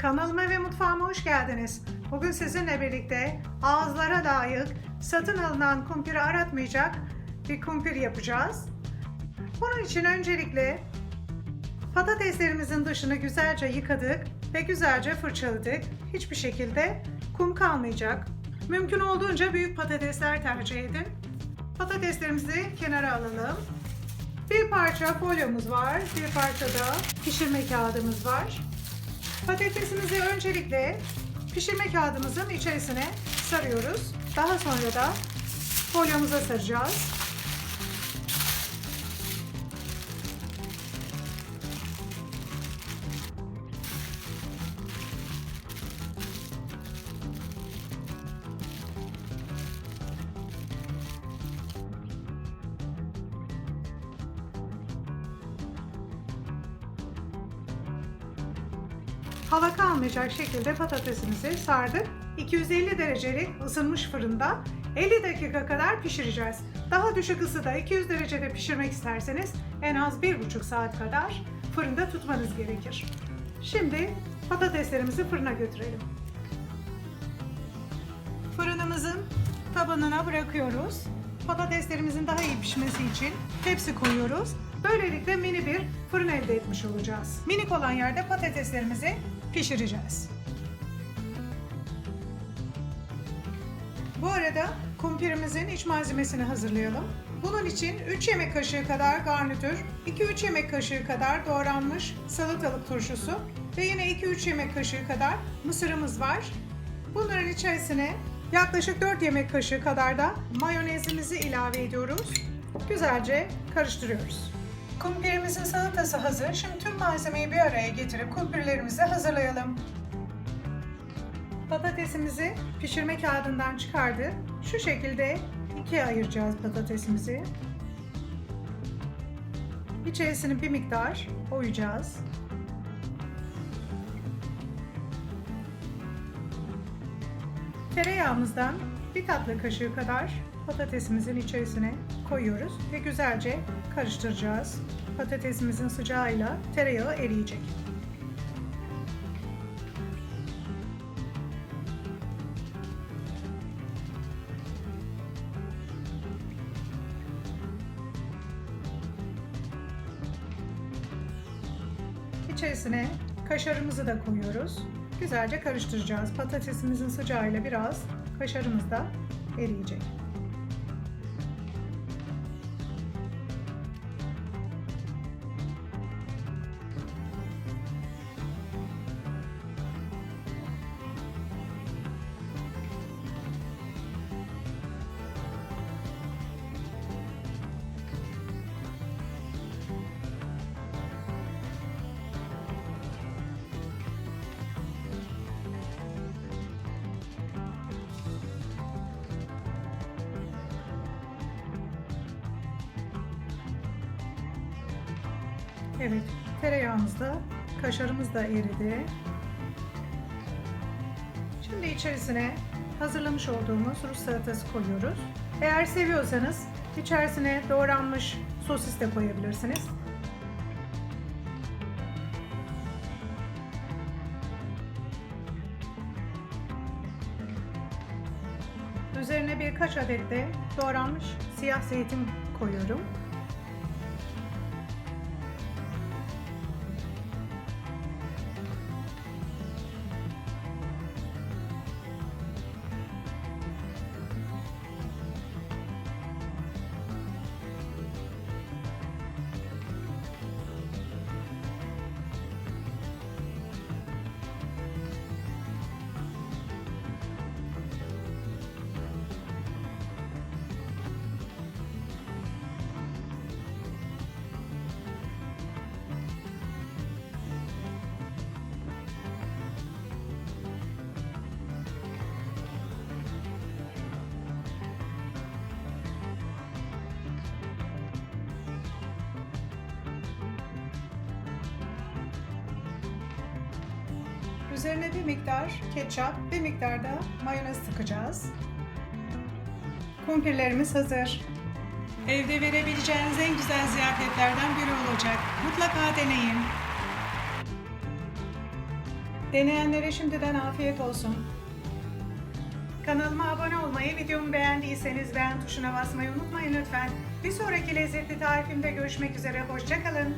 Kanalıma ve mutfağıma hoş geldiniz. Bugün sizinle birlikte ağızlara layık, satın alınan kumpiri aratmayacak bir kumpir yapacağız. Bunun için öncelikle patateslerimizin dışını güzelce yıkadık ve güzelce fırçaladık. Hiçbir şekilde kum kalmayacak. Mümkün olduğunca büyük patatesler tercih edin. Patateslerimizi kenara alalım. Bir parça folyomuz var, bir parça da pişirme kağıdımız var. Patatesimizi öncelikle pişirme kağıdımızın içerisine sarıyoruz. Daha sonra da folyomuza saracağız. Hava kalmayacak şekilde patatesimizi sardık. 250 derecelik ısınmış fırında 50 dakika kadar pişireceğiz. Daha düşük ısıda 200 derecede pişirmek isterseniz en az 1,5 saat kadar fırında tutmanız gerekir. Şimdi patateslerimizi fırına götürelim. Fırınımızın tabanına bırakıyoruz. Patateslerimizin daha iyi pişmesi için tepsi koyuyoruz. Böylelikle mini bir fırın elde etmiş olacağız. Minik olan yerde patateslerimizi pişireceğiz. Bu arada kumpirimizin iç malzemesini hazırlayalım. Bunun için 3 yemek kaşığı kadar garnitür, 2-3 yemek kaşığı kadar doğranmış salatalık turşusu ve yine 2-3 yemek kaşığı kadar mısırımız var. Bunların içerisine yaklaşık 4 yemek kaşığı kadar da mayonezimizi ilave ediyoruz. Güzelce karıştırıyoruz. Kumpirimizin salatası hazır. Şimdi tüm malzemeyi bir araya getirip kumpirlerimizi hazırlayalım. Patatesimizi pişirme kağıdından çıkardık. Şu şekilde ikiye ayıracağız patatesimizi. İçerisini bir miktar oyacağız. Tereyağımızdan bir tatlı kaşığı kadar patatesimizin içerisine koyuyoruz ve güzelce karıştıracağız. Patatesimizin sıcağıyla tereyağı eriyecek. İçerisine kaşarımızı da koyuyoruz. Güzelce karıştıracağız. Patatesimizin sıcağıyla biraz kaşarımız da eriyecek. Evet, tereyağımız da, kaşarımız da eridi. Şimdi içerisine hazırlamış olduğumuz Rus salatası koyuyoruz. Eğer seviyorsanız içerisine doğranmış sosis de koyabilirsiniz. Üzerine birkaç adet de doğranmış siyah zeytin koyuyorum. Üzerine bir miktar ketçap, bir miktar da mayonez sıkacağız. Kumpirlerimiz hazır. Evde verebileceğiniz en güzel ziyafetlerden biri olacak. Mutlaka deneyin. Deneyenlere şimdiden afiyet olsun. Kanalıma abone olmayı, videomu beğendiyseniz beğen tuşuna basmayı unutmayın lütfen. Bir sonraki lezzetli tarifimde görüşmek üzere, hoşçakalın.